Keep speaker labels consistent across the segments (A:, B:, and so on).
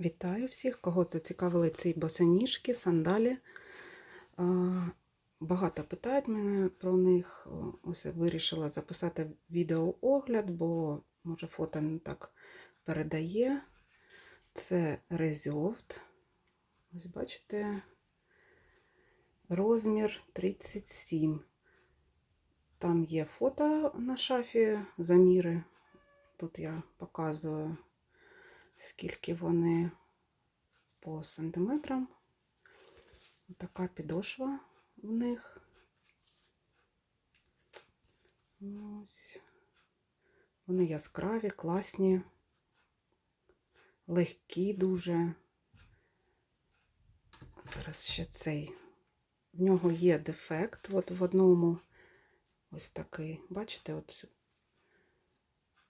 A: Вітаю всіх, кого зацікавили ці босоніжки, сандалі. Багато питають мене про них. Ось я вирішила записати відеоогляд, бо може фото не так передає. Це Резьовт. Ось бачите, розмір 37. Там є фото на шафі, заміри. Тут я показую скільки вони по сантиметрам. Така підошва в них. Ось. Вони яскраві, класні, легкі дуже. Зараз ще цей. В нього є дефект. От в одному ось такий. Бачите, от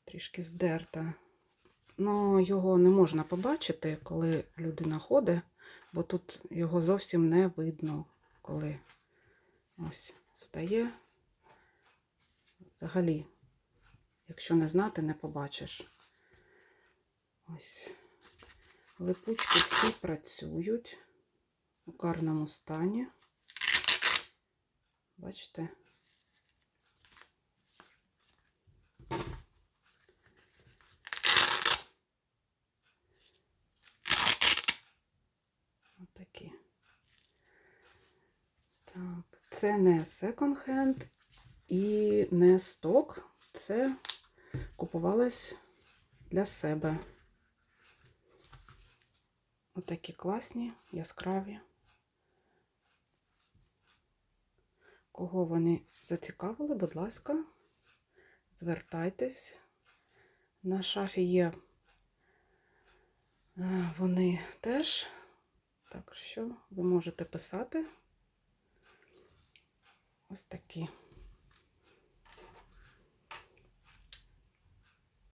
A: трішки здерта. Ну, його не можна побачити, коли людина ходить, бо тут його зовсім не видно, коли ось стає. Взагалі, якщо не знати, не побачиш. Ось. Липучки всі працюють у гарному стані. Бачите? Отакі. Так, це не секонд-хенд і не сток. Це купувалось для себе. Отакі класні, яскраві. Кого вони зацікавили, будь ласка, звертайтесь. На шафі є е, вони теж. Так що ви можете писати ось такі.